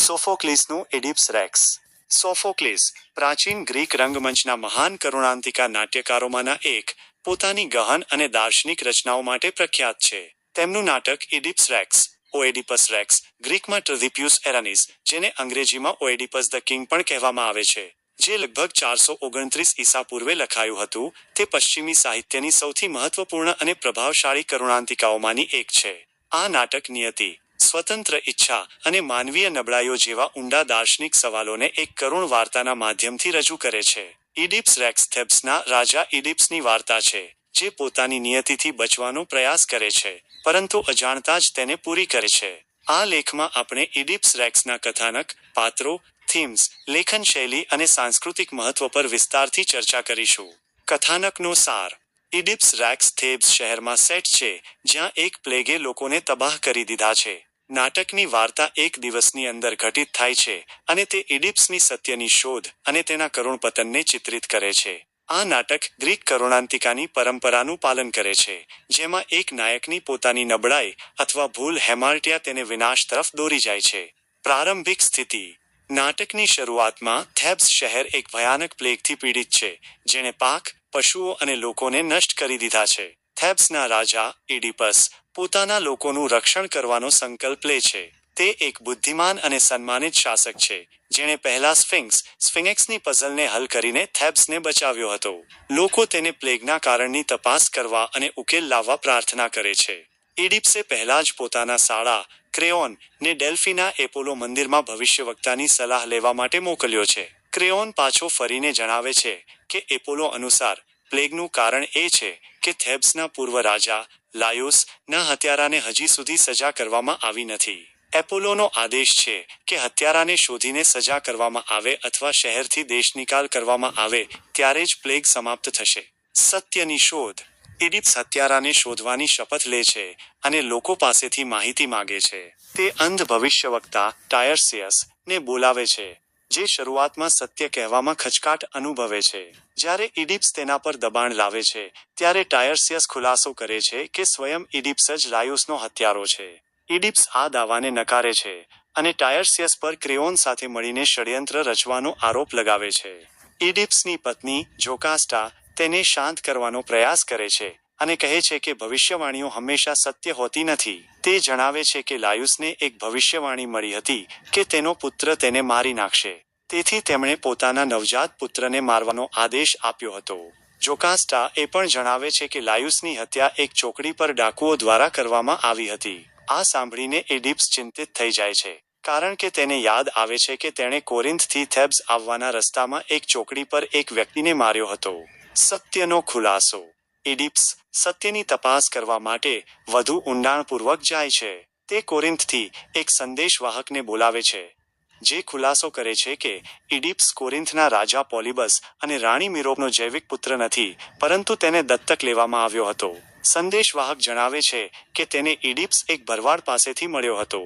સોફોક્લિસનું Oedipus Rex Sophocles પ્રાચીન Greek રંગમંચના મહાન કરુણાંતિકા નાટ્યકારોમાંના એક, પોતાની ગહન અને દાર્શનિક રચનાઓ માટે પ્રખ્યાત છે. તેમનું નાટક ઇડિપ્સ રેક્સ ઓએડિપસ રેક્સ ગ્રીકમાં ટ્રધિપ્યુસ એરાનિસ જેને અંગ્રેજીમાં ઓએડિપસ ધ કિંગ પણ કહેવામાં આવે છે. જે લગભગ ચારસો ઓગણત્રીસ ઈસા પૂર્વે લખાયું હતું, તે પશ્ચિમી સાહિત્યની સૌથી મહત્વપૂર્ણ અને પ્રભાવશાળી કરુણાંતિકાઓમાંની એક છે. આ નાટક નિયતિ સ્વતંત્ર ઈચ્છા અને માનવીય નબળાઈઓ જેવા ઊંડા દાર્શનિક સવાલોને એક કરુણ વાર્તાના માધ્યમથી રજૂ કરે છે. ઇડિપ્સ રેક્સ થેબ્સના રાજા ઇડિપ્સની વાર્તા છે, જે પોતાની નિયતિથી બચવાનો પ્રયાસ કરે છે, પરંતુ અજાણતા જ તેને પૂરી કરે છે. આ લેખમાં આપણે ઇડિપ્સ રેક્સના કથાનક, પાત્રો, થીમ્સ લેખન શૈલી અને સાંસ્કૃતિક મહત્વ પર વિસ્તારથી ચર્ચા કરીશું. કથાનકનો સાર. ઇડિપ્સ રેક્સ થેબ્સ શહેરમાં સેટ છે, જ્યાં એક પ્લેગે લોકોને તબાહ કરી દીધા છે. નાટકની વાર્તા એક દિવસની અંદર ઘટિત થાય છે અને તે ઇડિપ્સની સત્યની શોધ અને તેના કરુણ પતનને ચિત્રિત કરે છે. આ નાટક ગ્રીક કરુણાંતિકાની પરંપરાનું પાલન કરે છે, જેમાં એક નાયકની પોતાની નબળાઈ અથવા ભૂલ હેમાર્ટિયા તેને વિનાશ તરફ દોરી જાય છે. પ્રારંભિક સ્થિતિ. નાટકની શરૂઆતમાં થેબ્સ શહેર એક ભયાનક પ્લેગથી પીડિત છે, જેણે પાક, પશુઓ અને લોકોને નષ્ટ કરી દીધા છે. થેબ્સના રાજા ઇડિપસ પોતાના લોકોનું રક્ષણ કરવાનો સંકલ્પ લે છે. તે એક બુદ્ધિમાન અને સન્માનિત શાસક છે, જેણે પહેલા સ્ફિંક્સ, સ્ફિંક્સની પઝલને હલ કરીને થેબ્સને બચાવ્યો હતો. લોકો તેને પ્લેગના કારણની તપાસ કરવા અને ઉકેલ લાવવા પ્રાર્થના કરે છે. ઇડિપ્સે પહેલા જ પોતાના શાળા ક્રેઓન ને ડેલ્ફીના એપોલો મંદિરમાં ભવિષ્યવક્તાની સલાહ લેવા માટે મોકલ્યો છે. ક્રેઓન પાછો ફરીને જણાવે છે કે એપોલો અનુસાર પ્લેગનું કારણ એ છે કે થેબ્સના પૂર્વ રાજા લાયુસ ના હત્યારાને હજી સુધી સજા કરવામાં આવી નથી. એપોલોનો આદેશ છે કે હત્યારાને શોધીને સજા કરવામાં આવે અથવા શહેરથી દેશનિકાલ કરવામાં આવે ત્યારે જ પ્લેગ સમાપ્ત થશે. સત્યની શોધ ઇડિપ્સ હત્યારાને શોધવાની શપથ લે છે અને લોકો પાસેથી માહિતી માંગે છે. તે અંધ ભવિષ્યવક્તા ટાયર્સિયસ ને બોલાવે છે. જે શરૂઆતમાં સત્ય કહેવામાં ખચકાટ અનુભવે છે. જ્યારે ઇડિપ્સ તેના પર દબાણ લાવે છે, ત્યારે ટાયર્સિયસ ખુલાસો કરે છે કે સ્વયં ઇડિપ્સ જ લાયુસનો હત્યારો છે. ઇડિપ્સ આ દાવાને નકારે છે અને ટાયર્સિયસ પર ક્રેઓન સાથે મળીને ષડયંત્ર રચવાનો આરોપ લગાવે છે. ઇડિપ્સની પત્ની જોકાસ્ટા તેને શાંત કરવાનો પ્રયાસ કરે છે અને કહે છે કે ભવિષ્યવાણીઓ હંમેશા સત્ય હોતી નથી. તે જણાવે છે કે લાયુસને એક ભવિષ્યવાણી મળી હતી કે તેનો પુત્ર તેને મારી નાખશે. તેથી તેમણે પોતાના નવજાત પુત્રને મારવાનો આદેશ આપ્યો હતો. જોકાસ્ટા એ પણ જણાવે છે કે લાયુસની હત્યા એક ચોકડી પર ડાકુઓ દ્વારા કરવામાં આવી હતી. આ સાંભળીને એડિપ્સ ચિંતિત થઈ જાય છે. કારણ કે તેને યાદ આવે છે કે તેણે કોરિન્થથી થેબ્સ આવવાના રસ્તામાં એક ચોકડી પર એક વ્યક્તિને માર્યો હતો. સત્યનો ખુલાસો. ઇડિપ્સ સત્યની તપાસ કરવા માટે વધુ ઊંડાણપૂર્વક જાય છે. તે કોરિન્થથી એક સંદેશવાહકને બોલાવે છે, જે ખુલાસો કરે છે કે ઇડિપ્સ કોરિન્થના રાજા પોલિબસ અને રાણી મિરોપનો જૈવિક પુત્ર નથી, પરંતુ તેને દત્તક લેવામાં આવ્યો હતો. સંદેશવાહક જણાવે છે કે તેને ઇડિપ્સ એક ભરવાડ પાસેથી મળ્યો હતો,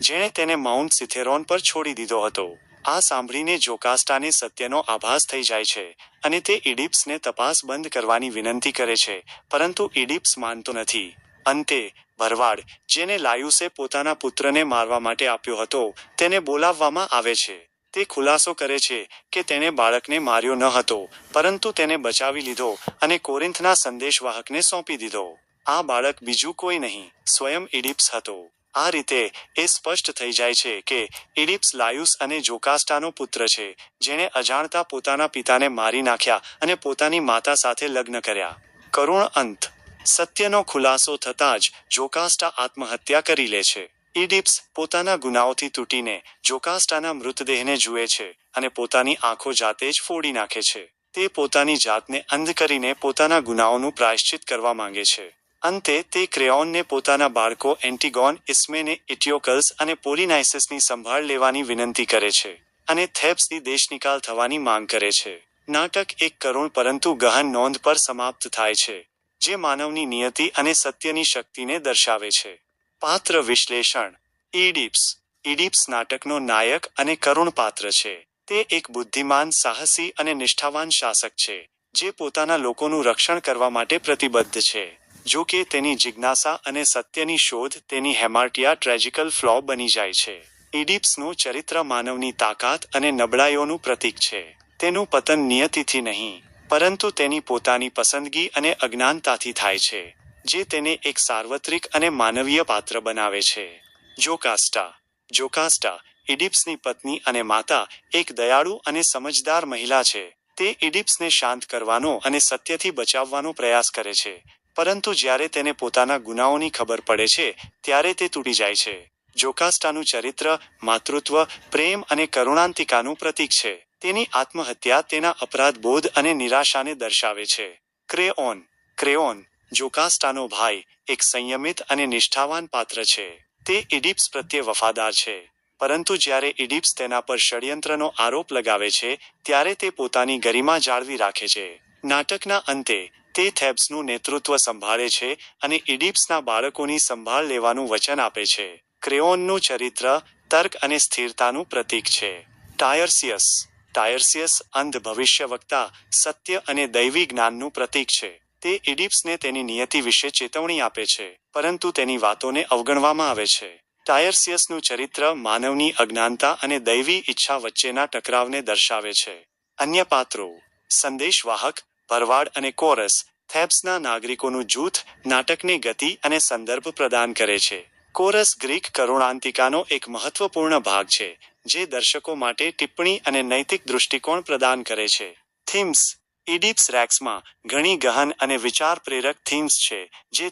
જેણે તેને માઉન્ટ સિથેરોન પર છોડી દીધો હતો. આ સાંભળીને જોકાસ્ટાને સત્યનો આભાસ થઈ જાય છે અને તે ઇડિપ્સને તપાસ બંધ કરવાની વિનંતી કરે છે, પરંતુ ઇડિપ્સ માનતો નથી. અંતે, ભરવાડ, જેને લાયુસે પોતાના પુત્રને મારવા માટે આપ્યો હતો, તેને બોલાવવામાં આવે છે. તે ખુલાસો કરે છે કે તેણે બાળકને માર્યો ન હતો, પરંતુ તેને બચાવી લીધો અને કોરિન્થના સંદેશવાહકને સોંપી દીધો. આ બાળક બીજું કોઈ નહીં, સ્વયં ઇડિપ્સ હતો. આ રીતે એ સ્પષ્ટ થઈ જાય છે કે ઇડિપ્સ લાયુસ અને જોકાસ્ટાનો પુત્ર છે, જેણે અજાણતા પોતાના પિતાને મારી નાખ્યા અને પોતાની માતા સાથે લગ્ન કર્યા. કરુણ અંત. સત્યનો ખુલાસો થતાં જ જોકાસ્ટા આત્મહત્યા કરી લે છે. ઇડિપ્સ પોતાના ગુનાઓથી તૂટીને જોકાસ્ટાના મૃતદેહને જુએ છે અને પોતાની આંખો જાતે જ ફોડી નાખે છે. તે પોતાની જાતને અંધ કરીને પોતાના ગુનાઓનું પ્રાયશ્ચિત કરવા માંગે છે. અંતે, તે ક્રેઓનને પોતાના બાળકો એન્ટિગોન, ઇસ્મેને, ઇટિયોકલ્સ અને પોલિનાઇસિસની સંભાળ લેવાની વિનંતી કરે છે અને થેબ્સની દેશનિકાલ થવાની માંગ કરે છે. નાટક એક કરુણ પરંતુ ગહન નોંધ પર સમાપ્ત થાય છે, જે માનવની નિયતિ અને સત્યની શક્તિને દર્શાવે છે. પાત્ર વિશ્લેષણ. ઇડિપ્સ ઇડિપ્સ નાટકનો નાયક અને કરુણ પાત્ર છે. તે એક બુદ્ધિમાન, સાહસી અને નિષ્ઠાવાન શાસક છે, જે પોતાના લોકોનું રક્ષણ કરવા માટે પ્રતિબદ્ધ છે. જો કે તેની જિજ્ઞાસા અને સત્યની શોધ તેની હેમાર્ટિયા ટ્રેજિકલ ફ્લો બની જાય છે. ઇડિપ્સનું ચરિત્ર માનવની તાકાત અને નબળાઈઓનું પ્રતીક છે. તેનું પતન નિયતિથી નહીં, પરંતુ તેની પોતાની પસંદગી અને અજ્ઞાનતાથી થાય છે, જે તેને એક સાર્વત્રિક અને માનવીય પાત્ર બનાવે છે. જોકાસ્ટા. જોકાસ્ટા ઇડિપ્સની પત્ની અને માતા એક દયાળુ અને સમજદાર મહિલા છે. તે ઇડિપ્સને શાંત કરવાનો અને સત્યથી બચાવવાનો પ્રયાસ કરે છે. પરંતુ જ્યારે તેને પોતાના ગુનાઓની ખબર પડે છે, ત્યારે તે તૂટી જાય છે. જોકાસ્ટાનું ચરિત્ર માતૃત્વ, પ્રેમ અને કરુણાંતિકાનું પ્રતીક છે. તેની આત્મહત્યા તેના અપરાધ બોધ અને નિરાશાને દર્શાવે છે. ક્રેઓન ક્રેઓન જોકાસ્ટાનો ભાઈ, એક સંયમિત અને નિષ્ઠાવાન પાત્ર છે. તે ઇડિપ્સ પ્રત્યે વફાદાર છે. પરંતુ જ્યારે ઇડિપ્સ તેના પર ષડયંત્રનો આરોપ લગાવે છે, ત્યારે તે પોતાની ગરિમા જાળવી રાખે છે. નાટકના અંતે તે થેબ્સનું નેતૃત્વ સંભાળે છે અને ઇડિપ્સના બાળકોની સંભાળ લેવાનું વચન આપે છે. ક્રેઓનનું ચરિત્ર તર્ક અને સ્થિરતાનું પ્રતીક છે. ટાયર્સિયસ. ટાયર્સિયસ અંધ ભવિષ્યવક્તા, સત્ય અને દૈવી જ્ઞાનનું પ્રતીક છે. તે ઇડિપ્સને તેની નિયતિ વિશે ચેતવણી આપે છે, પરંતુ તેની વાતોને અવગણવામાં આવે છે. ટાયર્સિયસનું ચરિત્ર માનવની અજ્ઞાનતા અને દૈવી ઈચ્છા વચ્ચેના ટકરાવને દર્શાવે છે. અન્ય પાત્રો. સંદેશવાહક ભરવાડ અને કોરસ થેબ્સના નાગરિકોનું જૂથ, નાટકની ગતિ અને સંદર્ભ પ્રદાન કરે છે. કોરસ ગ્રીક કરુણાંતિકાનો એક મહત્વપૂર્ણ ભાગ છે, જે દર્શકો માટે ટિપ્પણી અને નૈતિક દૃષ્ટિકોણ પ્રદાન કરે છે. થીમ્સ ઇડિપ્સ રેક્સમાં ઘણી ગહન અને વિચાર પ્રેરક થીમ્સ છે, જે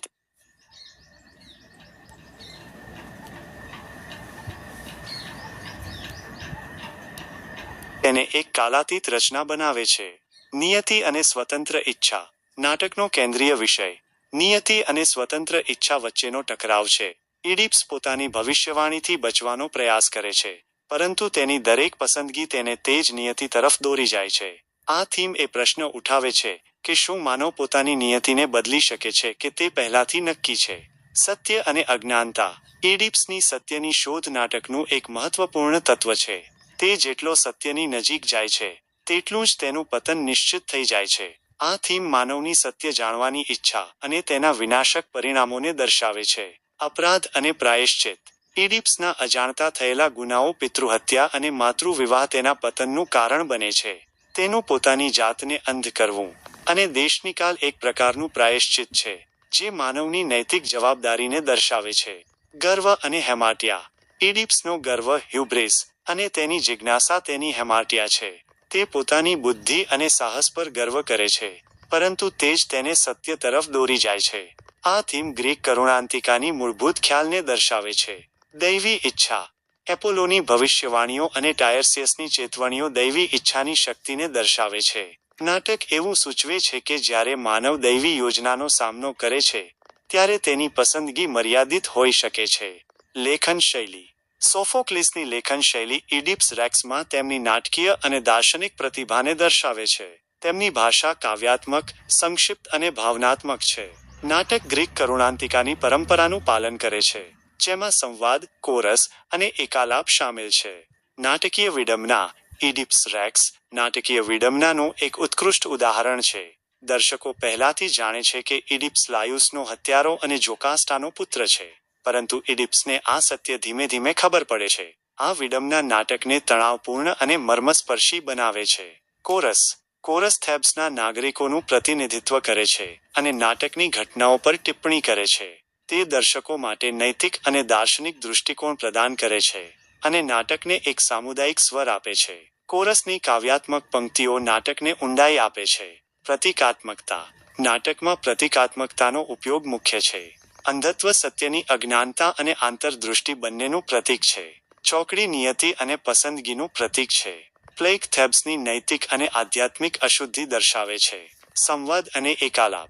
તેને એક કાલાતીત રચના બનાવે છે. નિયતિ અને સ્વતંત્ર ઈચ્છા, નાટકનો કેન્દ્રીય વિષય. નિયતિ અને સ્વતંત્ર ઈચ્છા વચ્ચેનો ટકરાવ છે. ઇડિપ્સ પોતાની ભવિષ્યવાણીથી બચવાનો પ્રયાસ કરે છે, પરંતુ તેની દરેક પસંદગી તેને તે જ નિયતિ તરફ દોરી જાય છે. આ થીમ એ પ્રશ્ન ઉઠાવે છે કે શું માનવ પોતાની નિયતિને બદલી શકે છે કે તે પહેલાથી નક્કી છે. સત્ય અને અજ્ઞાનતા ઇડિપ્સની સત્યની શોધ નાટકનું એક મહત્વપૂર્ણ તત્વ છે. તે જેટલો સત્યની નજીક જાય છે તેટલું જ તેનું પતન નિશ્ચિત થઈ જાય છે. આ થીમ માનવની સત્ય જાણવાની ઈચ્છા અને તેના વિનાશક પરિણામોને દર્શાવે છે. અપરાધ અને પ્રાયશ્ચિત. ઇડિપ્સના અજાણતા થયેલા ગુનાઓ પિતૃહત્યા અને માતૃવિવાહ તેના પતનનું કારણ બને છે. તેનું પોતાની જાતને અંધ કરવું અને દેશનિકાલ એક પ્રકારનું પ્રાયશ્ચિત છે, જે માનવની નૈતિક જવાબદારીને દર્શાવે છે. ગર્વ અને હેમાટિયા. ઇડિપ્સનો ગર્વ હ્યુબ્રિસ અને તેની જિજ્ઞાસા તેની હેમાટિયા છે. તે પોતાની બુદ્ધિ અને સાહસ પર ગર્વ કરે છે, પરંતુ તે જ તેને સત્ય તરફ દોરી જાય છે. આ થીમ ગ્રીક કરુણાંતિકાની મૂળભૂત ખ્યાલને દર્શાવે છે. દૈવી ઈચ્છા. એપોલોની ભવિષ્યવાણીઓ અને ટાયર્સિયસની ચેતવણીઓ દૈવી ઈચ્છાની શક્તિને દર્શાવે છે. નાટક એવું સૂચવે છે કે જ્યારે માનવ દૈવી યોજનાનો સામનો કરે છે, ત્યારે તેની પસંદગી મર્યાદિત હોઈ શકે છે. લેખન શૈલી સોફોક્લિસની લેખન શૈલી ઇડિપ્સ રેક્સમાં તેમની નાટકીય અને દાર્શનિક પ્રતિભાને દર્શાવે છે. તેમની ભાષા કાવ્યાત્મક, સંક્ષિપ્ત અને ભાવનાત્મક છે. નાટક ગ્રીક કરુણાંતિકાની પરંપરાનું પાલન કરે છે, જેમાં સંવાદ, કોરસ અને એકાલાપ શામેલ છે. નાટકીય વિડંબના, ઇડિપ્સ રેક્સ નાટકીય વિડંબનાનું એક ઉત્કૃષ્ટ ઉદાહરણ છે. દર્શકો પહેલાથી જાણે છે કે ઇડિપ્સ લાયુસનો હત્યારો અને જોકાસ્ટાનો પુત્ર છે. પરંતુ ઇડિપ્સને આ સત્ય ધીમે ધીમે ખબર પડે છે. આ વિડંબના નાટકને તણાવપૂર્ણ અને મર્મસ્પર્શી બનાવે છે. કોરસ કોરસ થેબ્સના નાગરિકોનું પ્રતિનિધિત્વ કરે છે અને નાટકની ઘટનાઓ પર ટિપ્પણી કરે છે. તે દર્શકો માટે નૈતિક અને દાર્શનિક દૃષ્ટિકોણ પ્રદાન કરે છે અને નાટકને એક સામુદાયિક સ્વર આપે છે. કોરસની કાવ્યાત્મક પંક્તિઓ નાટકને ઊંડાઈ આપે છે. પ્રતિકાત્મકતા, નાટકમાં પ્રતિકાત્મકતાનો ઉપયોગ મુખ્ય છે. અંધત્વ સત્યની અજ્ઞાનતા અને આંતરદૃષ્ટિ બંનેનું પ્રતીક છે. ચોકડી નિયતિ અને પસંદગીનું પ્રતીક છે. પ્લેગ થેબ્સની નૈતિક અને આધ્યાત્મિક અશુદ્ધિ દર્શાવે છે. સંવાદ અને એકાલાપ.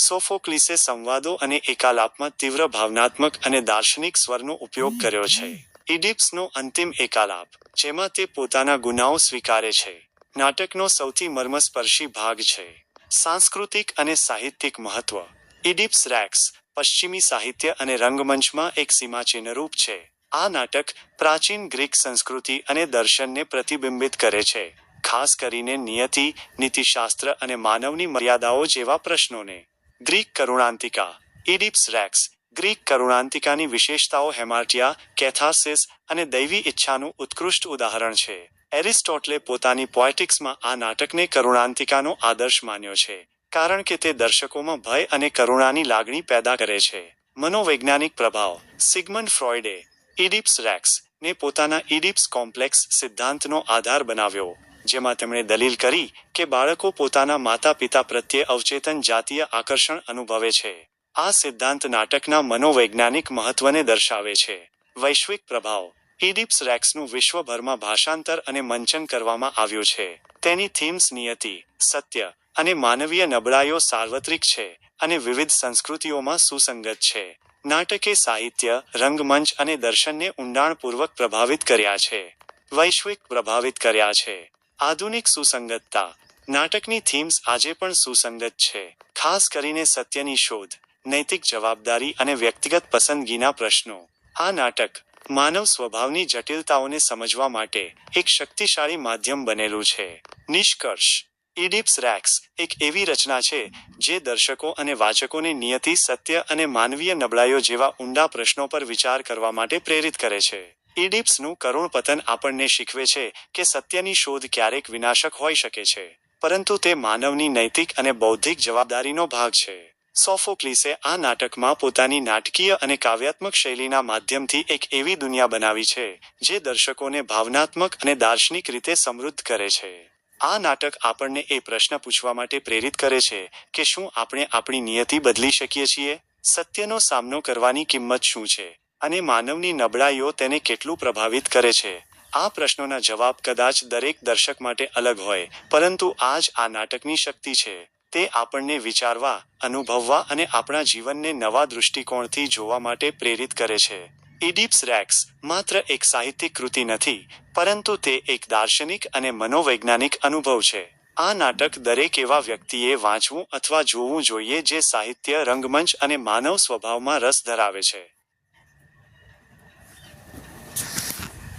સોફોક્લિસે સંવાદો અને એકાલાપમાં તીવ્ર ભાવનાત્મક અને દાર્શનિક સ્વરનો ઉપયોગ કર્યો છે. ઇડિપ્સનો અંતિમ એકાલાપ, જેમાં તે પોતાના ગુનાઓ સ્વીકારે છે, નાટકનો સૌથી મર્મસ્પર્શી ભાગ છે. સાંસ્કૃતિક અને સાહિત્યિક મહત્વ. ઇડિપ્સ રેક્સ પશ્ચિમી સાહિત્ય અને રંગમંચમાં એક સીમાચિહ્નરૂપ છે. આ નાટક પ્રાચીન ગ્રીક સંસ્કૃતિ અને દર્શનને પ્રતિબિંબિત કરે છે, ખાસ કરીને નિયતિ, નીતિશાસ્ત્ર અને માનવની મર્યાદાઓ જેવા પ્રશ્નોને. ગ્રીક કરુણાંતિકા, ઇડિપ્સ રેક્સ, ગ્રીક કરુણાંતિકાની વિશેષતાઓ હેમાર્ટિયા, કેથાસિસ અને દૈવી ઈચ્છાનું ઉત્કૃષ્ટ ઉદાહરણ છે. એરિસ્ટોટલે પોતાની પોએટિક્સમાં આ નાટકને કરુણાંતિકાનો આદર્શ માન્યો છે. કારણ કે તે દર્શકોમાં ભય અને કરુણાની લાગણી પેદા કરે છે. મનોવૈજ્ઞાનિક પ્રભાવ. સિગમન્ડ ફ્રોઇડે ઇડિપ્સ રેક્સ ને પોતાના ઇડિપ્સ કોમ્પ્લેક્સ સિદ્ધાંતનો આધાર બનાવ્યો, જેમાં તેમણે દલીલ કરી કે બાળકો પોતાના માતા પિતા પ્રત્યે અવચેતન જાતીય આકર્ષણ અનુભવે છે. આ સિદ્ધાંત નાટકના મનોવૈજ્ઞાનિક મહત્વને દર્શાવે છે. વૈશ્વિક પ્રભાવ. ઇડિપ્સ રેક્સનું વિશ્વભરમાં ભાષાંતર અને મંચન કરવામાં આવ્યું છે. તેની થીમ્સ નિયતિ, સત્ય અને માનવીય નબળાઈઓ સાર્વત્રિક છે અને વિવિધ સંસ્કૃતિઓમાં સુસંગત છે. નાટકે સાહિત્ય, રંગમંચ અને દર્શનને ઊંડાણપૂર્વક પ્રભાવિત કર્યા છે. વૈશ્વિક પ્રભાવિત કર્યા છે. આધુનિક સુસંગતતા. નાટકની થીમ્સ આજે પણ સુસંગત છે. ખાસ કરીને સત્યની શોધ, નૈતિક જવાબદારી અને વ્યક્તિગત પસંદગીના પ્રશ્નો. આ નાટક, માનવ સ્વભાવની જટિલતાઓને સમજવા માટે એક શક્તિશાળી માધ્યમ બનેલું છે. નિષ્કર્ષ. ઇડિપ્સ રેક્સ એક એવી રચના છે જે દર્શકો અને વાચકોને નિયતિ, સત્ય અને માનવીય નબળાઈઓ જેવા ઊંડા પ્રશ્નો પર વિચાર કરવા માટે પ્રેરિત કરે છે. ઇડિપ્સનું કરુણ પતન આપણને શીખવે છે કે સત્યની શોધ ક્યારેક વિનાશક હોઈ શકે છે, પરંતુ તે માનવની નૈતિક અને બૌદ્ધિક જવાબદારીનો ભાગ છે. સોફોક્લિસે આ નાટકમાં પોતાની નાટકીય અને કાવ્યાત્મક શૈલીના માધ્યમથી એક એવી દુનિયા બનાવી છે જે દર્શકોને ભાવનાત્મક અને દાર્શનિક રીતે સમૃદ્ધ કરે છે. આ નાટક આપણને એ પ્રશ્ન પૂછવા માટે પ્રેરિત કરે છે કે શું આપણે આપણી નિયતિ બદલી શકીએ છીએ? સત્યનો સામનો કરવાની કિંમત શું છે? અને માનવની નબળાઈઓ તેને કેટલું પ્રભાવિત કરે છે? આ પ્રશ્નોના જવાબ કદાચ દરેક દર્શક માટે અલગ હોય, પરંતુ આ જ આ નાટકની શક્તિ છે. તે આપણને વિચારવા, અનુભવવા અને આપણા જીવનને નવા દૃષ્ટિકોણથી જોવા માટે પ્રેરિત કરે છે. ઇડિપ્સ રેક્સ માત્ર એક સાહિત્યિક કૃતિ નથી, પરંતુ તે એક દાર્શનિક અને મનોવૈજ્ઞાનિક અનુભવ છે. આ નાટક દરેક એવા વ્યક્તિએ વાંચવું અથવા જોવું જોઈએ જે સાહિત્ય, રંગમંચ અને માનવ સ્વભાવમાં રસ ધરાવે છે.